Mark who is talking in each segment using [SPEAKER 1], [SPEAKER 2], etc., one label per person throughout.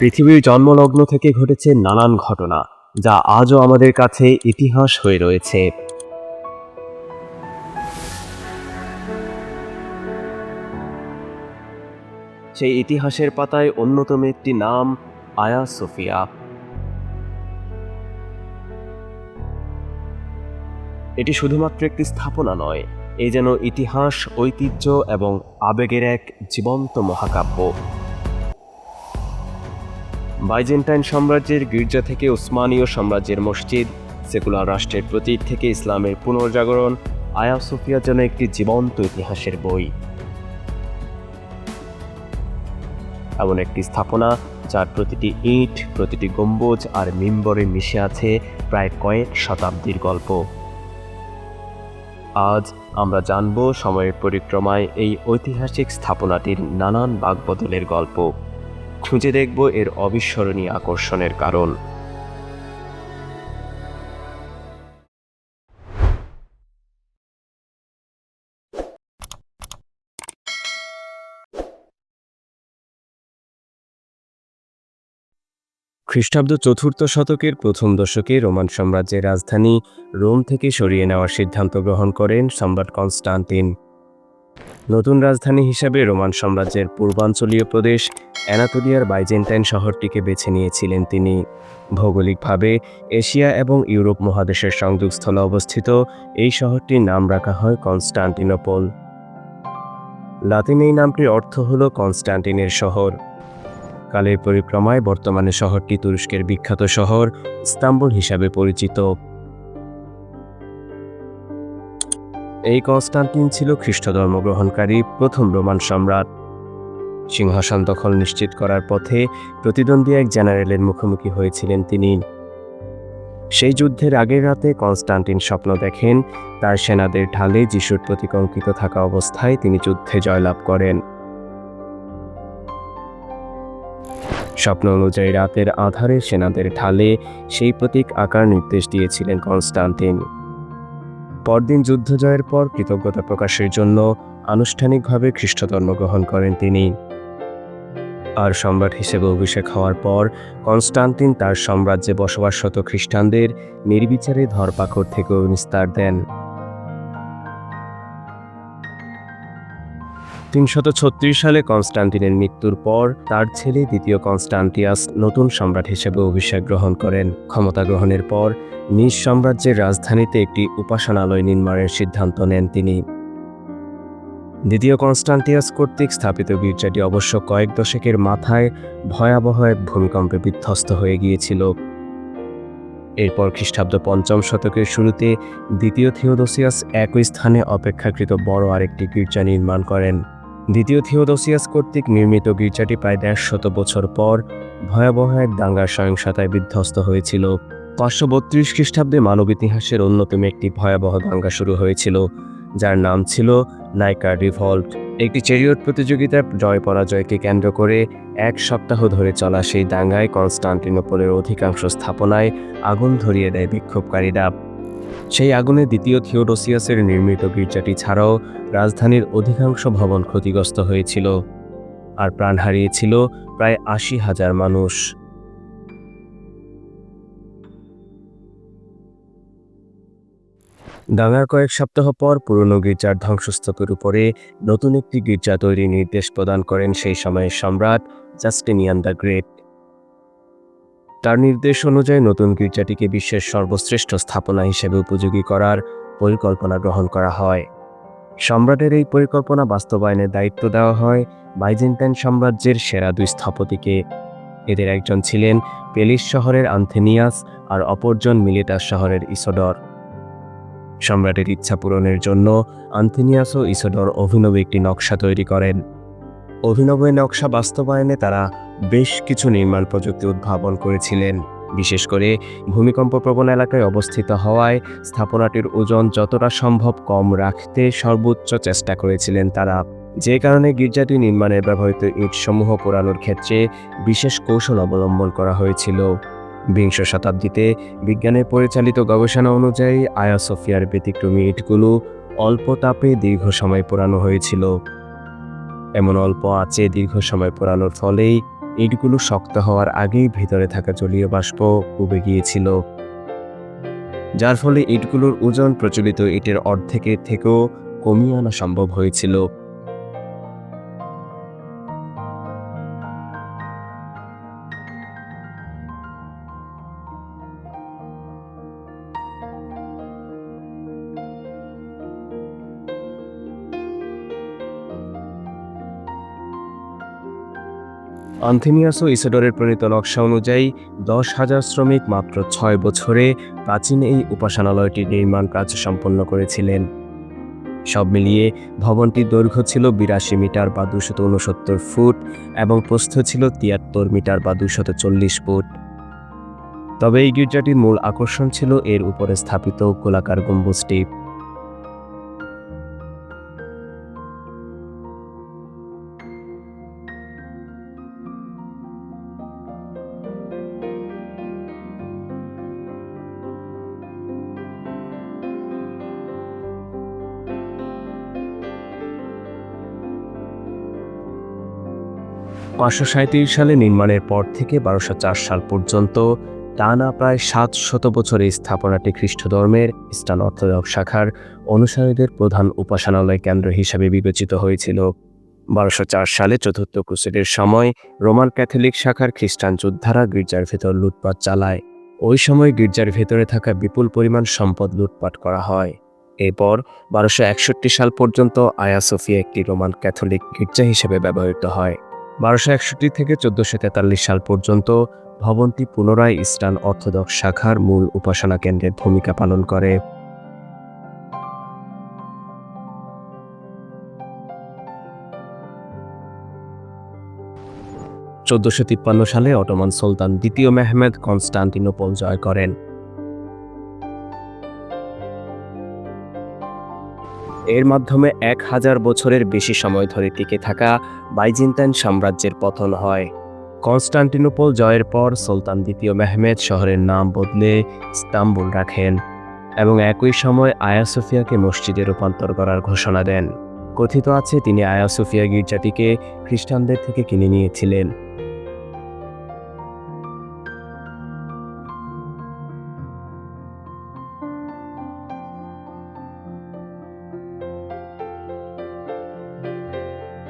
[SPEAKER 1] পৃথিবীর জন্মলগ্ন থেকে ঘটেছে নানান ঘটনা, যা আজও আমাদের কাছে ইতিহাস হয়ে রয়েছে। সেই ইতিহাসের পাতায় অন্যতম একটি নাম, আয়া সোফিয়া। এটি শুধুমাত্র একটি স্থাপনা নয়, এ যেন ইতিহাস, ঐতিহ্য এবং আবেগের এক জীবন্ত মহাকাব্য। বাইজেন্টাইন সাম্রাজ্যের গির্জা থেকে উসমানীয় সাম্রাজ্যের মসজিদ, সেকুলার রাষ্ট্রের প্রতীক থেকে ইসলামের পুনর্জাগরণ, আয়া সোফিয়া যেন একটি জীবন্ত ইতিহাসের বই। এমন একটি স্থাপনা যার প্রতিটি ইট, প্রতিটি গম্বুজ আর মিম্বরে মিশে আছে প্রায় কয়েক শতাব্দীর গল্প। আজ আমরা জানব সময়ের পরিক্রমায় এই ঐতিহাসিক স্থাপনাটির নানান বাগবদলের গল্প। খুঁজে দেখব এর অবিস্মরণীয় আকর্ষণের কারণ। খ্রিস্টাব্দ চতুর্থ শতকের প্রথম দশকে রোমান সাম্রাজ্যের রাজধানী রোম থেকে সরিয়ে নেওয়ার সিদ্ধান্ত গ্রহণ করেন সম্রাট কনস্টান্টিন নতুন রাজধানী হিসাবে রোমান সাম্রাজ্যের পূর্বাঞ্চলীয় প্রদেশ অ্যানাতোলিয়ার বাইজেন্টাইন শহরটিকে বেছে নিয়েছিলেন তিনি। ভৌগোলিকভাবে, এশিয়া এবং ইউরোপ মহাদেশের সংযোগস্থলে অবস্থিত এই শহরটির নাম রাখা হয় কনস্টান্টিনোপল। লাতিন এই নামটির অর্থ হল কনস্টান্টিনের শহর। কালের পরিক্রমায় বর্তমানে শহরটি তুরস্কের বিখ্যাত শহর ইস্তাম্বুল হিসাবে পরিচিত। এই কনস্টান্টিন ছিল খ্রিস্ট ধর্ম গ্রহণকারী প্রথম রোমান সম্রাট। সিংহাসন দখল নিশ্চিত করার পথে প্রতিদ্বন্দ্বী এক জেনারেলের মুখোমুখি হয়েছিলেন তিনি। সেই যুদ্ধের আগের রাতে কনস্টান্টিন স্বপ্ন দেখেন, তার সেনাদের ঢালে যিশুর প্রতীক অঙ্কিত থাকা অবস্থায় তিনি যুদ্ধে জয়লাভ করেন। স্বপ্ন অনুযায়ী রাতের আধারে সেনাদের ঢালে সেই প্রতীক আকার নির্দেশ দিয়েছিলেন কনস্টান্টিন। পরদিন যুদ্ধ জয়ের পর কৃতজ্ঞতা প্রকাশের জন্য আনুষ্ঠানিকভাবে খ্রিস্ট ধর্ম গ্রহণ করেন তিনি। আর সম্রাট হিসেবে অভিষেক হওয়ার পর কনস্টান্টিন তার সাম্রাজ্যে বসবাসরত খ্রিস্টানদের নির্বিচারে ধরপাকড় থেকে নিস্তার দেন। তিনশত ছত্রিশ সালে কনস্টান্টিনের মৃত্যুর পর তার ছেলে দ্বিতীয় কনস্টান্টিয়াস নতুন সম্রাট হিসেবে অভিষেক গ্রহণ করেন। ক্ষমতা গ্রহণের পর নিজ সাম্রাজ্যের রাজধানীতে একটি উপাসনালয় নির্মাণের সিদ্ধান্ত নেন তিনি। দ্বিতীয় কনস্টান্টিয়াস কর্তৃক স্থাপিত গির্জাটি অবশ্য কয়েক দশকের মাথায় ভয়াবহ এক ভূমিকম্পে বিধ্বস্ত হয়ে গিয়েছিল। এরপর খ্রিস্টাব্দ পঞ্চম শতকের শুরুতে দ্বিতীয় থিওদোসিয়াস একই স্থানে অপেক্ষাকৃত বড় আরেকটি গির্জা নির্মাণ করেন। দ্বিতীয় থিওদোসিয়াস কর্তৃক নির্মিত গির্জাটি প্রায় দেড় শত বছর পর ভয়াবহ এক দাঙ্গার সহিংসতায় বিধ্বস্ত হয়েছিল। পাঁচশো বত্রিশ খ্রিস্টাব্দে মানব ইতিহাসের অন্যতম একটি ভয়াবহ দাঙ্গা শুরু হয়েছিল, যার নাম ছিল নাইকার রিভল্ট। একটি চেরিয়ট প্রতিযোগিতার জয় পরাজয়কে কেন্দ্র করে এক সপ্তাহ ধরে চলা সেই দাঙ্গায় কনস্টান্টিনোপলের অধিকাংশ স্থাপনায় আগুন ধরিয়ে দেয় বিক্ষোভকারীরা। সেই আগুনে দ্বিতীয় থিওডোসিয়াসের নির্মিত গির্জাটি ছাড়াও রাজধানীর অধিকাংশ ভবন ক্ষতিগ্রস্ত হয়েছিল, আর প্রাণ হারিয়েছিল প্রায় আশি হাজার মানুষ। দাঙ্গার কয়েক সপ্তাহ পর পুরনো গির্জার ধ্বংসস্তূপের উপরে নতুন একটি গির্জা তৈরির নির্দেশ প্রদান করেন সেই সময়ের সম্রাট জাস্টিনিয়ান দ্য গ্রেট। তার নির্দেশ অনুযায়ী নতুন গির্জাটিকে বিশ্বের সর্বশ্রেষ্ঠ স্থাপনা হিসেবে উপযোগী করার পরিকল্পনা গ্রহণ করা হয়। সম্রাটের এই পরিকল্পনা বাস্তবায়নের দায়িত্ব দেওয়া হয় বাইজেন্টাইন সাম্রাজ্যের সেরা দুই স্থপতিকে। এদের একজন ছিলেন পেলিস শহরের আন্থেনিয়াস আর অপরজন মিলিটাস শহরের ইসোডর। সম্রাটের ইচ্ছা পূরণের জন্য আন্থেনিয়াস ও ইসোডর অভিনব একটি নকশা তৈরি করেন। অভিনব নকশা বাস্তবায়নে তারা বেশ কিছু নির্মাণ প্রযুক্তি উদ্ভাবন করেছিলেন। বিশেষ করে ভূমিকম্প প্রবণ এলাকায় অবস্থিত হওয়ায় স্থাপনাটির ওজন যতটা সম্ভব কম রাখতে সর্বোচ্চ চেষ্টা করেছিলেন তারা। যে কারণে গির্জাটি নির্মাণে ব্যবহৃত ইটসমূহ পোড়ানোর ক্ষেত্রে বিশেষ কৌশল অবলম্বন করা হয়েছিল। বিংশ শতাব্দীতে বিজ্ঞানের পরিচালিত গবেষণা অনুযায়ী আয়া সোফিয়ার ব্যতিক্রমী ইটগুলো অল্প তাপে দীর্ঘ সময় পোড়ানো হয়েছিল। এমন অল্প আঁচে দীর্ঘ সময় পোড়ানোর ফলেই ইটগুলো শক্ত হওয়ার আগেই ভিতরে থাকা জলীয় বাষ্প উবে গিয়েছিল। যার ফলে ইটগুলোর ওজন প্রচলিত ইটের অর্ধেকের থেকেও কমিয়ে আনা সম্ভব হয়েছিল। আন্থিনিয়াস ও ইসোডরের প্রণীত নকশা অনুযায়ী, দশ হাজার শ্রমিক মাত্র ছয় বছরে প্রাচীন এই উপাসনালয়টির নির্মাণ কাজ সম্পন্ন করেছিলেন। সব মিলিয়ে ভবনটির দৈর্ঘ্য ছিল বিরাশি মিটার বা দুশত উনসত্তর ফুট এবং প্রস্থ ছিল তিয়াত্তর মিটার বা দুশত চল্লিশ ফুট। তবে এই গির্জাটির মূল আকর্ষণ ছিল এর উপরে স্থাপিত গোলাকার গম্বুজটি। পাঁচশো সালে নির্মাণের পর থেকে বারোশো চার সাল পর্যন্ত টানা প্রায় সাত শত বছর এই স্থাপনাটি খ্রিস্ট ধর্মের ইস্টার্ন অর্থোডক্স শাখার অনুসারীদের প্রধান উপাসনালয় কেন্দ্র হিসাবে বিবেচিত হয়েছিল। বারোশো চার সালে চতুর্থ ক্রুসেডের সময় রোমান ক্যাথলিক শাখার খ্রিস্টান যোদ্ধারা গির্জার ভেতর লুটপাট চালায়। ওই সময় গির্জার ভেতরে থাকা বিপুল পরিমাণ সম্পদ লুটপাট করা হয়। এরপর বারোশো একষট্টি সাল পর্যন্ত আয়া সোফিয়া একটি রোমান ক্যাথলিক গির্জা হিসেবে ব্যবহৃত হয়। বারোশো একষট্টি থেকে চোদ্দশো তেতাল্লিশ সাল পর্যন্ত ভবনটি পুনরায় ইস্টার্ন অর্থোডক্স শাখার মূল উপাসনা কেন্দ্রের ভূমিকা পালন করে। চোদ্দশো তিপ্পান্ন সালে অটোমান সুলতান দ্বিতীয় মেহমেদ কনস্টান্টিনোপল জয় করেন। এর মাধ্যমে এক হাজার বছরের বেশি সময় ধরে টিকে থাকা বাইজেন্টাইন সাম্রাজ্যের পতন হয়। কনস্টান্টিনোপল জয়ের পর সুলতান দ্বিতীয় মেহমেদ শহরের নাম বদলে ইস্তাম্বুল রাখেন এবং একই সময় আয়া সোফিয়াকে মসজিদে রূপান্তর করার ঘোষণা দেন। কথিত আছে, তিনি আয়া সোফিয়া গির্জাটিকে খ্রিস্টানদের থেকে কিনে নিয়েছিলেন।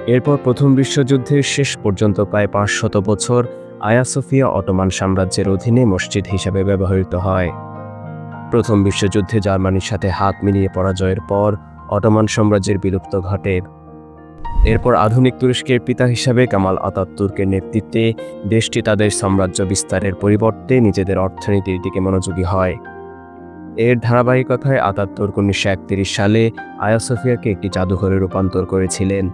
[SPEAKER 1] এরপর প্রথম বিশ্বযুদ্ধের শেষ পর্যন্ত প্রায় পাঁচশত বছর আয়া সোফিয়া অটোমান সাম্রাজ্যের অধীনে মসজিদ হিসাবে ব্যবহৃত হয়। প্রথম বিশ্বযুদ্ধে জার্মানির সাথে হাত মিলিয়ে পরাজয়ের পর অটোমান সাম্রাজ্যের বিলুপ্ত ঘটে। এরপর আধুনিক তুরস্কের পিতা হিসাবে কামাল আতাতুর্কের নেতৃত্বে দেশটি তাদের সাম্রাজ্য বিস্তারের পরিবর্তে নিজেদের অর্থনীতির দিকে মনোযোগী হয়। এর ধারাবাহিকতায় আতাতুর্ক উনিশশো একত্রিশ সালে আয়াসোফিয়াকে একটি জাদুঘরে রূপান্তর করেছিলেন।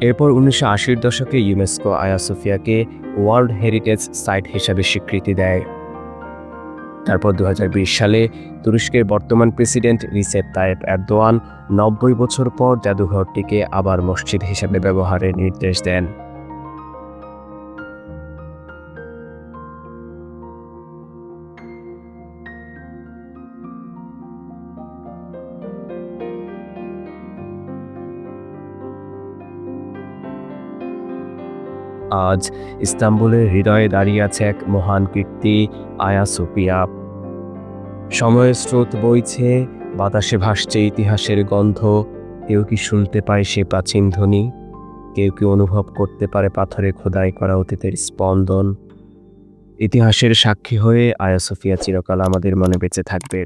[SPEAKER 1] এরপর উনিশশো আশির দশকে ইউনেস্কো আয়াসোফিয়াকে ওয়ার্ল্ড হেরিটেজ সাইট হিসাবে স্বীকৃতি দেয়। তারপর দু হাজার বিশ সালে তুরস্কের বর্তমান প্রেসিডেন্ট রিসেপ তায়েব এরদোয়ান নব্বই বছর পর জাদুঘরটিকে আবার মসজিদ হিসাবে ব্যবহারের নির্দেশ দেন। আজ ইস্তাম্বুলের হৃদয়ে দাঁড়িয়ে আছে এক মহান কীর্তি, আয়া সোফিয়া সময়ের স্রোত বইছে, বাতাসে ভাসছে ইতিহাসের গন্ধ। কেউ কি শুনতে পায় সে প্রাচীন ধ্বনি? কেউ কি অনুভব করতে পারে পাথরে খোদাই করা অতীতের স্পন্দন? ইতিহাসের সাক্ষী হয়ে আয়া সোফিয়া চিরকাল আমাদের মনে বেঁচে থাকবে।